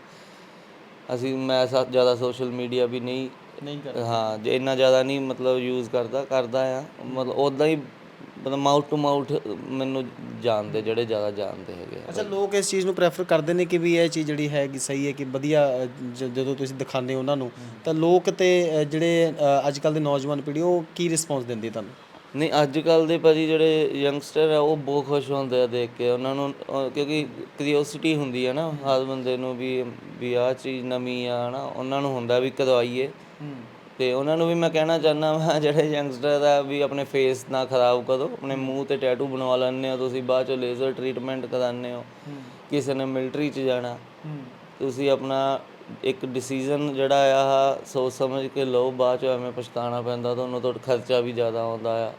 ਅਸੀਂ ਮੈਂ ਸਾ ਜ਼ਿਆਦਾ ਸੋਸ਼ਲ ਮੀਡੀਆ ਵੀ ਨਹੀਂ ਨਹੀਂ ਹਾਂ ਜੇ ਇੰਨਾ ਜ਼ਿਆਦਾ ਨਹੀਂ ਮਤਲਬ ਯੂਜ਼ ਕਰਦਾ ਕਰਦਾ ਆ ਮਤਲਬ ਉਦਾਂ ਹੀ ਮਤਲਬ ਮਾਊਥ ਟੂ ਮਾਊਥ ਮੈਨੂੰ ਜਾਣਦੇ ਜਿਹੜੇ ਜ਼ਿਆਦਾ ਜਾਣਦੇ ਹੈਗੇ ਆ। ਅੱਛਾ ਲੋਕ ਇਸ ਚੀਜ਼ ਨੂੰ ਪ੍ਰੈਫਰ ਕਰਦੇ ਨੇ ਕਿ ਵੀ ਇਹ ਚੀਜ਼ ਜਿਹੜੀ ਹੈਗੀ ਸਹੀ ਹੈ ਕਿ ਵਧੀਆ ਅ, ਜ- ਜਦੋਂ ਤੁਸੀਂ ਦਿਖਾਉਂਦੇ ਹੋ ਉਹਨਾਂ ਨੂੰ ਤਾਂ ਲੋਕ ਤੇ ਅ, ਜਿਹੜੇ ਅੱਜ ਕੱਲ ਦੇ ਨੌਜਵਾਨ ਪੀੜ੍ਹੀ ਉਹ ਕੀ ਰਿਸਪੌਂਸ ਦਿੰਦੀ ਹੈ ਤੁਹਾਨੂੰ? ਨਹੀਂ ਅੱਜ ਕੱਲ ਦੇ ਭਾਜੀ ਜਿਹੜੇ ਯੰਗਸਟਰ ਆ ਉਹ ਬਹੁਤ ਖੁਸ਼ ਹੁੰਦੇ ਆ ਦੇਖ ਕੇ। ਉਹਨਾਂ ਨੂੰ ਅਹ ਕਿਉਂਕਿ ਕਿਉਰਿਓਸਿਟੀ ਹੁੰਦੀ ਹੈ ਨਾ ਹਰ ਬੰਦੇ ਨੂੰ ਵੀ ਵੀ ਆਹ ਚੀਜ਼ ਨਵੀਂ ਆ ਨਾ ਉਹਨਾਂ ਨੂੰ ਹੁੰਦਾ ਵੀ ਕਰਵਾਈਏ ਤੇ ਉਹਨਾਂ ਨੂੰ ਵੀ ਮੈਂ ਕਹਿਣਾ ਚਾਹੁੰਦਾ ਵਾ ਜਿਹੜੇ ਯੰਗਸਟਰ ਆ ਵੀ ਆਪਣੇ ਫੇਸ ਨਾ ਖਰਾਬ ਕਰੋ ਆਪਣੇ ਮੂੰਹ ਤੇ ਟੈਟੂ ਬਣਵਾ ਲੈਂਦੇ ਹੋ ਤੁਸੀਂ ਬਾਅਦ ਚੋਂ ਲੇਜ਼ਰ ਟ੍ਰੀਟਮੈਂਟ ਕਰਾਉਂਦੇ ਹੋ ਕਿਸੇ ਨੇ ਮਿਲਟਰੀ 'ਚ ਜਾਣਾ ਤੁਸੀਂ ਆਪਣਾ ਇੱਕ ਡਿਸੀਜਨ ਜਿਹੜਾ ਆ ਸੋਚ ਸਮਝ ਕੇ ਲਓ ਬਾਅਦ ਚ ਐਵੇਂ ਪਛਤਾਣਾ ਪੈਂਦਾ ਤੁਹਾਨੂੰ ਤੁਹਾਡਾ ਖਰਚਾ ਵੀ ਜ਼ਿਆਦਾ ਆਉਂਦਾ ਆ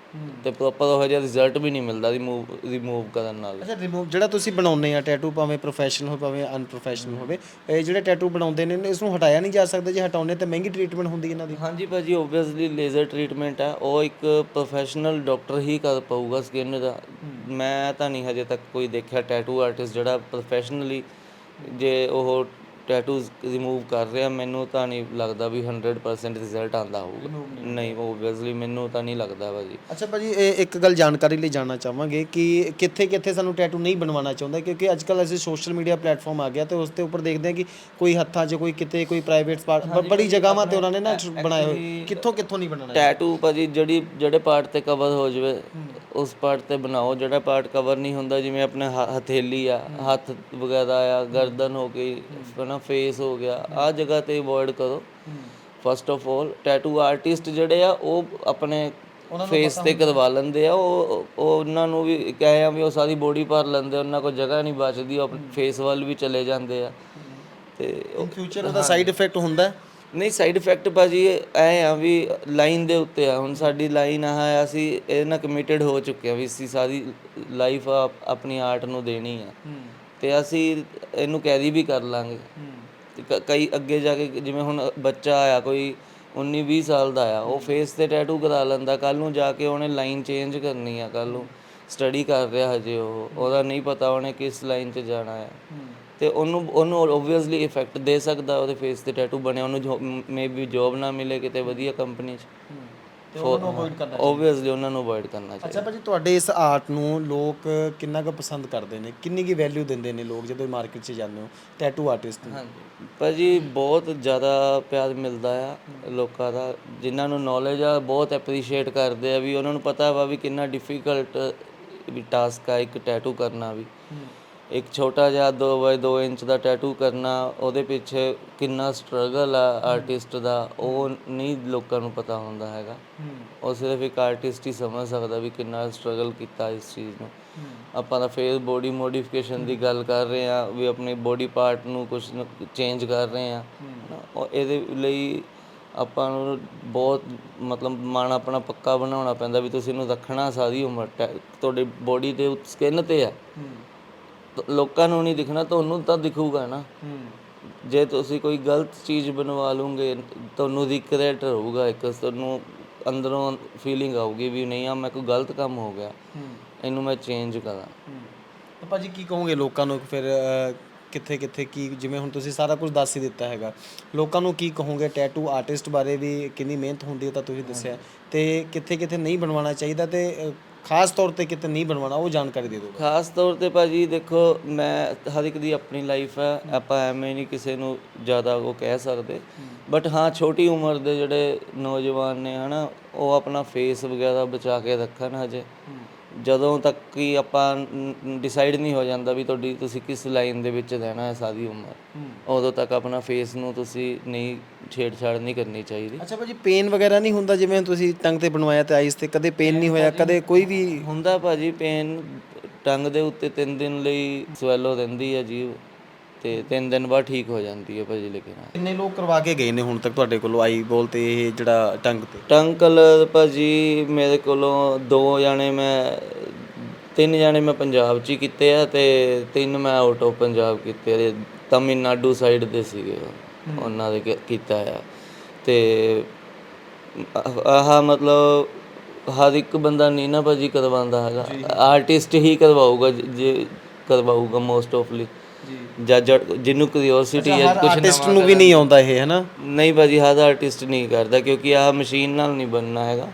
ਤੇ ਪ੍ਰੋਪਰ ਉਹ ਜਿਹਾ ਰਿਜ਼ਲਟ ਵੀ ਨਹੀਂ ਮਿਲਦਾ ਰਿਮੂਵ ਰਿਮੂਵ ਕਰਨ ਨਾਲ। ਅੱਛਾ ਰਿਮੂਵ ਜਿਹੜਾ ਤੁਸੀਂ ਬਣਾਉਂਦੇ ਆ ਟੈਟੂ ਭਾਵੇਂ ਪ੍ਰੋਫੈਸ਼ਨਲ ਹੋਵੇ ਭਾਵੇਂ ਅਨਪ੍ਰੋਫੈਸ਼ਨਲ ਹੋਵੇ ਇਹ ਜਿਹੜੇ ਟੈਟੂ ਬਣਾਉਂਦੇ ਨੇ ਇਸ ਨੂੰ ਹਟਾਇਆ ਨਹੀਂ ਜਾ ਸਕਦਾ ਜੇ ਹਟਾਉਣੇ ਤੇ ਮਹਿੰਗੀ ਟ੍ਰੀਟਮੈਂਟ ਹੁੰਦੀ ਇਹਨਾਂ ਦੀ। ਹਾਂਜੀ ਭਾਜੀ ਓਬਵੀਅਸਲੀ ਲੇਜ਼ਰ ਟ੍ਰੀਟਮੈਂਟ ਹੈ ਉਹ ਇੱਕ ਪ੍ਰੋਫੈਸ਼ਨਲ ਡਾਕਟਰ ਹੀ ਕਰ ਪਾਊਗਾ ਸਕਿਨ ਦਾ। ਮੈਂ ਤਾਂ ਨਹੀਂ ਹਜੇ ਤੱਕ ਕੋਈ ਦੇਖਿਆ ਟੈਟੂ ਆਰਟਿਸਟ ਜਿਹੜਾ ਪ੍ਰੋਫੈਸ਼ਨਲੀ ਜੇ ਉਹ ਟੈਟੂਜ਼ ਰਿਮੂਵ ਕਰ ਰਿਹਾ ਮੈਨੂੰ ਤਾਂ ਨਹੀਂ ਲੱਗਦਾ ਵੀ 100% ਰਿਜ਼ਲਟ ਆਂਦਾ ਹੋਊਗਾ। ਨਹੀਂ ਓਬਵੀਅਸਲੀ ਮੈਨੂੰ ਤਾਂ ਨਹੀਂ ਲੱਗਦਾ ਭਾਜੀ। ਅੱਛਾ ਭਾਜੀ ਇਹ ਇੱਕ ਗੱਲ ਜਾਣਕਾਰੀ ਲਈ ਜਾਣਨਾ ਚਾਹਾਂਗੇ ਕਿ ਕਿੱਥੇ ਕਿੱਥੇ ਸਾਨੂੰ ਟੈਟੂ ਨਹੀਂ ਬਣਵਾਉਣਾ ਚਾਹੁੰਦਾ ਕਿਉਂਕਿ ਅੱਜ ਕੱਲ੍ਹ ਅਸੀਂ ਸੋਸ਼ਲ ਮੀਡੀਆ ਪਲੇਟਫਾਰਮ ਆ ਗਿਆ ਤੇ ਉਸ ਦੇ ਉੱਪਰ ਦੇਖਦੇ ਹਾਂ ਕਿ ਕੋਈ ਹੱਥਾਂ 'ਚ ਕੋਈ ਕਿਤੇ ਕੋਈ ਪ੍ਰਾਈਵੇਟ ਸਪਾਟ ਬੜੀ ਜਗ੍ਹਾਵਾਂ ਤੇ ਉਹਨਾਂ ਨੇ ਨਾ ਬਣਾਏ ਹੋਏ। ਕਿੱਥੋਂ ਕਿੱਥੋਂ ਨਹੀਂ ਬਣਾਉਣਾ ਟੈਟੂ ਭਾਜੀ ਜਿਹੜੀ ਜਿਹੜੇ ਪਾਰਟ ਤੇ ਕਵਰ ਹੋ ਜਾਵੇ ਉਸ ਪਾਰਟ ਤੇ ਬਣਾਓ। ਜਿਹੜਾ ਪਾਰਟ ਕਵਰ ਨਹੀਂ ਹੁੰਦਾ ਜਿਵੇਂ ਆਪਣੇ ਹ- ਹਥੇਲੀ ਆ ਹੱਥ ਵਗੈਰਾ ਆ ਗਰਦਨ ਹੋ ਗਈ ਹਨਾ ਫੇਸ ਹੋ ਗਿਆ। ਆ ਜਗ੍ਹਾ ਤੇ ਅਵੋਇਡ ਕਰੋ। First of all tattoo artist ਜਿਹੜੇ ਆ ਉਹ ਆਪਣੇ ਫੇਸ ਤੇ ਕਰਵਾ ਲੈਂਦੇ ਆ। ਉਹ ਉਹ ਉਹਨਾਂ ਨੂੰ ਵੀ ਕਹੇ ਆ ਵੀ ਉਹ ਸਾਰੀ ਬੋਡੀ ਭਰ ਲੈਂਦੇ ਉਹਨਾਂ ਕੋਲ ਜਗ੍ਹਾ ਨਹੀਂ ਬਚਦੀ ਉਹ ਫੇਸ ਵੱਲ ਵੀ ਚਲੇ ਜਾਂਦੇ ਆ। ਤੇ ਇਨ ਫਿਊਚਰ ਉਹਦਾ ਸਾਈਡ ਇਫੈਕਟ ਹੁੰਦਾ? ਹੈ ਨਹੀਂ ਸਾਈਡ ਇਫੈਕਟ ਭਾਜੀ ਐ ਆ ਵੀ ਲਾਈਨ ਦੇ ਉੱਤੇ ਆ। ਹੁਣ ਸਾਡੀ ਲਾਈਨ ਆ ਅਸੀਂ ਇਹਦੇ ਨਾਲ ਕਮਿਟਡ ਹੋ ਚੁੱਕੇ ਆ ਵੀ ਅਸੀਂ ਸਾਰੀ ਲਾਈਫ ਆਪਣੀ ਆਰਟ ਨੂੰ ਦੇਣੀ ਆ। ਤੇ ਅਸੀਂ ਇਹਨੂੰ ਕੈਰੀ ਵੀ ਕਰ ਲਾਂਗੇ। ਤੇ ਕ- ਕਈ ਅੱਗੇ ਜਾ ਕੇ ਜਿਵੇਂ ਹੁਣ ਬੱਚਾ ਆਇਆ ਕੋਈ 19 20 ਸਾਲ ਦਾ ਆ ਉਹ ਫੇਸ ਤੇ ਟੈਟੂ ਕਰਾ ਲੈਂਦਾ ਕੱਲ ਨੂੰ ਜਾ ਕੇ ਉਹਨੇ ਲਾਈਨ ਚੇਂਜ ਕਰਨੀ ਆ ਕੱਲ ਨੂੰ ਸਟੱਡੀ ਕਰ ਰਿਹਾ ਹਜੇ ਉਹ ਉਹਦਾ ਨਹੀਂ ਪਤਾ ਉਹਨੇ ਕਿਸ ਲਾਈਨ 'ਚ ਜਾਣਾ ਆ। ਤੇ ਉਹਨੂੰ ਉਹਨੂੰ ਓਬਵੀਅਸਲੀ ਇਫੈਕਟ ਦੇ ਸਕਦਾ ਉਹਦੇ ਫੇਸ ਤੇ ਟੈਟੂ ਬਣਿਆ ਉਹਨੂੰ ਮੇਬੀ ਜੌਬ ਨਾ ਮਿਲੇ ਕਿਤੇ ਵਧੀਆ ਕੰਪਨੀ 'ਚ। ਤੇ ਉਹਨਾਂ ਨੂੰ ਅਵੋਇਡ ਕਰਨਾ ਓਬਵੀਅਸਲੀ ਉਹਨਾਂ ਨੂੰ ਅਵੋਇਡ ਕਰਨਾ ਚਾਹੀਦਾ। ਅੱਛਾ ਭਾਜੀ ਤੁਹਾਡੇ ਇਸ ਆਰਟ ਨੂੰ ਲੋਕ ਕਿੰਨਾ ਕੁ ਪਸੰਦ ਕਰਦੇ ਨੇ? ਕਿੰਨੀ ਕੀ ਵੈਲਿਊ ਦਿੰਦੇ ਨੇ ਲੋਕ ਜਦੋਂ ਮਾਰਕੀਟ 'ਚ ਜਾਂਦੇ ਹੋ? ਟੈਟੂ ਆਰਟਿਸਟ ਨੂੰ? ਹਾਂਜੀ। ਭਾਜੀ ਬਹੁਤ ਜ਼ਿਆਦਾ ਪਿਆਰ ਮਿਲਦਾ ਆ ਲੋਕਾਂ ਦਾ ਜਿਨ੍ਹਾਂ ਨੂੰ ਨੌਲੇਜ ਆ ਬਹੁਤ ਐਪਰੀਸ਼ੀਏਟ ਕਰਦੇ ਆ ਵੀ ਉਹਨਾਂ ਨੂੰ ਪਤਾ ਵਾ ਵੀ ਕਿੰਨਾ ਡਿਫਿਕਲਟ ਵੀ ਟਾਸਕ ਆ ਇੱਕ ਟੈਟੂ ਕਰਨਾ ਵੀ। ਇੱਕ ਛੋਟਾ ਜਿਹਾ 2x2 ਇੰਚ ਦਾ ਟੈਟੂ ਕਰਨਾ ਉਹਦੇ ਪਿੱਛੇ ਕਿੰਨਾ ਸਟਰਗਲ ਆ ਆਰਟਿਸਟ ਦਾ ਉਹ ਨਹੀਂ ਲੋਕਾਂ ਨੂੰ ਪਤਾ ਹੁੰਦਾ ਹੈਗਾ। ਉਹ ਸਿਰਫ ਇੱਕ ਆਰਟਿਸਟ ਹੀ ਸਮਝ ਸਕਦਾ ਵੀ ਕਿੰਨਾ ਸਟਰਗਲ ਕੀਤਾ ਇਸ ਚੀਜ਼ ਨੂੰ। ਆਪਾਂ ਤਾਂ ਫੇਸ ਬੋਡੀ ਮੋਡੀਫਿਕੇਸ਼ਨ ਦੀ ਗੱਲ ਕਰ ਰਹੇ ਆ ਵੀ ਆਪਣੀ ਬੋਡੀ ਪਾਰਟ ਨੂੰ ਕੁਝ ਚੇਂਜ ਕਰ ਰਹੇ ਆ ਉਹ ਇਹਦੇ ਲਈ ਆਪਾਂ ਨੂੰ ਬਹੁਤ ਮਤਲਬ ਮਨ ਆਪਣਾ ਪੱਕਾ ਬਣਾਉਣਾ ਪੈਂਦਾ ਵੀ ਤੁਸੀਂ ਇਹਨੂੰ ਰੱਖਣਾ ਸਾਰੀ ਉਮਰ ਤੁਹਾਡੀ ਬੋਡੀ ਤੇ ਸਕਿਨ ਤੇ ਆ। ਲੋਕਾਂ ਨੂੰ ਨਹੀਂ ਦਿਖਣਾ, ਤੁਹਾਨੂੰ ਤਾਂ ਦਿਖੂਗਾ ਨਾ। ਜੇ ਤੁਸੀਂ ਕੋਈ ਗਲਤ ਚੀਜ਼ ਬਣਵਾ ਲਓਗੇ, ਤੁਹਾਨੂੰ ਰਿਗਰੈਟ ਰਹੂਗਾ ਇੱਕ, ਤੁਹਾਨੂੰ ਅੰਦਰੋਂ ਫੀਲਿੰਗ ਆਊਗੀ ਵੀ ਨਹੀਂ ਆ ਮੈਂ ਕੋਈ ਗਲਤ ਕੰਮ ਹੋ ਗਿਆ, ਇਹਨੂੰ ਮੈਂ ਚੇਂਜ ਕਰਾਂ। ਤਾਂ ਭਾਜੀ ਕੀ ਕਹੋਗੇ ਲੋਕਾਂ ਨੂੰ ਫਿਰ ਕਿੱਥੇ ਕਿੱਥੇ, ਕੀ, ਜਿਵੇਂ ਹੁਣ ਤੁਸੀਂ ਸਾਰਾ ਕੁਝ ਦੱਸ ਹੀ ਦਿੱਤਾ ਹੈਗਾ। ਲੋਕਾਂ ਨੂੰ ਕੀ ਕਹੋਗੇ ਟੈਟੂ ਆਰਟਿਸਟ ਬਾਰੇ ਵੀ ਕਿੰਨੀ ਮਿਹਨਤ ਹੁੰਦੀ ਹੈ ਤਾਂ ਤੁਸੀਂ ਦੱਸਿਆ। ਤੇ ਕਿੱਥੇ ਕਿੱਥੇ ਨਹੀਂ ਬਣਵਾਉਣਾ ਚਾਹੀਦਾ ਤੇ ਖਾਸ ਤੌਰ ਤੇ ਕਿਤੇ ਨਹੀਂ ਬਣਵਾਉਣਾ, ਉਹ ਜਾਣਕਾਰੀ ਦੇ ਦਿਓ। ਖਾਸ ਤੌਰ ਤੇ ਭਾਜੀ ਦੇਖੋ, ਮੈਂ ਹਰ ਇੱਕ ਦੀ ਆਪਣੀ ਲਾਈਫ ਹੈ, ਆਪਾਂ ਐਵੇਂ ਨਹੀਂ ਕਿਸੇ ਨੂੰ ਜ਼ਿਆਦਾ ਉਹ ਕਹਿ ਸਕਦੇ। ਬਟ ਹਾਂ, ਛੋਟੀ ਉਮਰ ਦੇ ਜਿਹੜੇ ਨੌਜਵਾਨ ਨੇ ਹਨਾ, ਉਹ ਆਪਣਾ ਫੇਸ ਵਗੈਰਾ ਬਚਾ ਕੇ ਰੱਖਣ ਹਜੇ। ਜਦੋਂ ਤੱਕ ਕਿ ਆਪਾਂ ਡਿਸਾਈਡ ਨਹੀਂ ਹੋ ਜਾਂਦਾ ਵੀ ਤੁਹਾਡੀ ਤੁਸੀਂ ਕਿਸ ਲਾਈਨ ਦੇ ਵਿੱਚ ਰਹਿਣਾ ਹੈ ਸਾਰੀ ਉਮਰ ਉਦੋਂ ਤੱਕ ਆਪਣਾ ਫੇਸ ਨੂੰ ਤੁਸੀਂ ਨਹੀਂ ਛੇੜਛਾੜ ਨਹੀਂ ਕਰਨੀ ਚਾਹੀਦੀ। ਅੱਛਾ ਭਾਜੀ ਪੇਨ ਵਗੈਰਾ ਨਹੀਂ ਹੁੰਦਾ ਜਿਵੇਂ ਤੁਸੀਂ ਟੰਗ ਤੇ ਬਣਵਾਇਆ ਤੇ ਆਈਸ ਤੇ ਕਦੇ ਪੇਨ ਨਹੀਂ ਹੋਇਆ ਕਦੇ ਕੋਈ ਵੀ? ਹੁੰਦਾ ਭਾਜੀ ਪੇਨ ਟੰਗ ਦੇ ਉੱਤੇ 3 ਦਿਨ ਲਈ ਸਵੈਲੋ ਰਹਿੰਦੀ ਹੈ ਜੀ ਤੇ 3 ਦਿਨ ਬਾਅਦ ਠੀਕ ਹੋ ਜਾਂਦੀ ਹੈ ਭਾਜੀ ਲੇਕਿਨ। ਕਿੰਨੇ ਲੋਕ ਕਰਵਾ ਕੇ ਗਏ ਨੇ ਹੁਣ ਤੱਕ ਤੁਹਾਡੇ ਕੋਲੋਂ ਆਈ ਬੋਲ ਤੇ ਇਹ ਜਿਹੜਾ ਟੰਗ ਤੇ? ਟੰਗ ਕਲਰ ਭਾਜੀ ਮੇਰੇ ਕੋਲੋਂ ਦੋ ਜਾਣੇ ਮੈਂ ਤਿੰਨ ਜਾਣੇ ਮੈਂ ਪੰਜਾਬ 'ਚ ਹੀ ਕੀਤੇ ਆ ਤੇ ਤਿੰਨ ਮੈਂ ਆਊਟ ਆਫ ਪੰਜਾਬ ਕੀਤੇ ਆ। ਤੇ ਤਮਿਲਨਾਡੂ ਸਾਈਡ ਦੇ ਸੀਗੇ ਉਹ। ਉਹਨਾਂ ਦੇ ਕੀ- ਕੀਤਾ ਆ। ਤੇ ਆਹ- ਆਹ ਮਤਲਬ ਹਰ ਇੱਕ ਬੰਦਾ ਨਹੀਂ ਨਾ ਭਾਜੀ ਕਰਵਾਉਂਦਾ ਹੈਗਾ। ਆਰਟਿਸਟ ਹੀ ਕਰਵਾਊਗਾ ਜ- ਜੇ ਕਰਵਾਊਗਾ ਮੋਸਟ ਆਫਲੀ ਜਾਂ। ਜਿਹਨੂੰ ਕਿਉਰਿਓਸਿਟੀ ਹੈ ਹਰ ਆਰਟਿਸਟ ਨੂੰ ਵੀ ਨਹੀਂ ਆਉਂਦਾ ਇਹ ਹੈਨਾ? ਨਹੀਂ ਭਾਜੀ ਹਰ ਆਰਟਿਸਟ ਨਹੀਂ ਕਰਦਾ ਕਿਉਂਕਿ ਆਹ ਮਸ਼ੀਨ ਨਾਲ ਨਹੀਂ ਬਣਨਾ ਹੈਗਾ।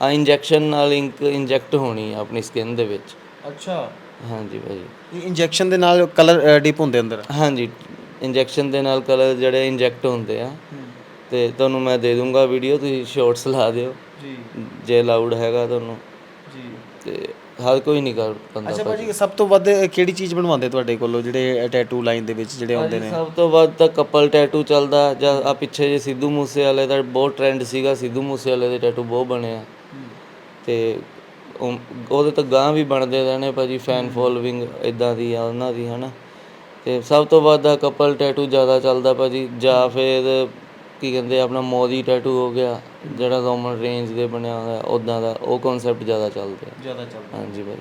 ਆ ਇੰਜੈਕਸ਼ਨ ਨਾਲ ਇੰਕ ਇੰਜੈਕਟ ਹੋਣੀ ਆ ਆਪਣੀ ਸਕਿਨ ਦੇ ਵਿੱਚ। ਅੱਛਾ। ਹਾਂਜੀ ਭਾਜੀ। ਇੰਜੈਕਸ਼ਨ ਦੇ ਨਾਲ ਕਲਰ ਡਿਪ ਹੁੰਦੇ ਅੰਦਰ? ਹਾਂਜੀ ਇੰਜੈਕਸ਼ਨ ਦੇ ਨਾਲ ਕਲਰ ਜਿਹੜੇ ਇੰਜੈਕਟ ਹੁੰਦੇ ਆ। ਤੇ ਤੁਹਾਨੂੰ ਮੈਂ ਦੇ ਦੂੰਗਾ ਵੀਡੀਓ ਤੁਸੀਂ ਸ਼ਾਰਟਸ ਲਾ ਦਿਓ। ਜੀ। ਜੇ ਅਲਾਉਡ ਹੈਗਾ ਤੁਹਾਨੂੰ। ਜੀ। ਤੇ ਹਰ ਕੋਈ ਨਹੀਂ ਕਰ ਪਾਉਂਦਾ ਅੱਛਾ ਭਾਜੀ ਸਭ ਤੋਂ ਵੱਧ ਕਿਹੜੀ ਚੀਜ਼ ਬਣਵਾਉਂਦੇ ਤੁਹਾਡੇ ਕੋਲੋਂ ਜਿਹੜੇ ਟੈਟੂ ਲਾਈਨ ਦੇ ਵਿੱਚ ਜਿਹੜੇ ਆਉਂਦੇ ਨੇ? ਸਭ ਤੋਂ ਵੱਧ ਤਾਂ ਕਪਲ ਟੈਟੂ ਚੱਲਦਾ ਜਾਂ ਆ ਪਿੱਛੇ ਜੇ ਸਿੱਧੂ ਮੂਸੇ ਵਾਲੇ ਦਾ ਬਹੁਤ ਟ੍ਰੈਂਡ ਸੀਗਾ ਸਿੱਧੂ ਮੂਸੇ ਵਾਲੇ ਦੇ ਟੈਟੂ ਬਹੁਤ ਬਣੇ ਆ। ਤੇ ਉਹ- ਉਹਦੇ ਤਾਂ ਗਾਂ ਵੀ ਬਣਦੇ ਰਹਿਣੇ ਭਾਜੀ ਫੈਨ ਫੋਲੋਇੰਗ ਇਦਾਂ ਦੀ ਆ ਉਹਨਾਂ ਦੀ ਹਨਾ। ਤੇ ਸਭ ਤੋਂ ਵੱਧ ਕਪਲ ਟੈਟੂ ਜ਼ਿਆਦਾ ਚੱਲਦਾ ਭਾਜੀ ਜਾਂ ਫਿਰ ਕੀ ਕਹਿੰਦੇ ਆਪਣਾ ਮੋਦੀ ਟੈਟੂ ਹੋ ਗਿਆ ਜਿਹੜਾ ਰੋਮਨ ਰੇਂਜ ਦੇ ਬਣਿਆ ਹੋਇਆ ਉਦਾਂ ਦਾ ਉਹ ਕਨਸੈਪਟ ਜ਼ਿਆਦਾ ਚੱਲਦੇ ਆ। ਜ਼ਿਆਦਾ ਚੱਲਦਾ। ਹਾਂਜੀ ਭਾਜੀ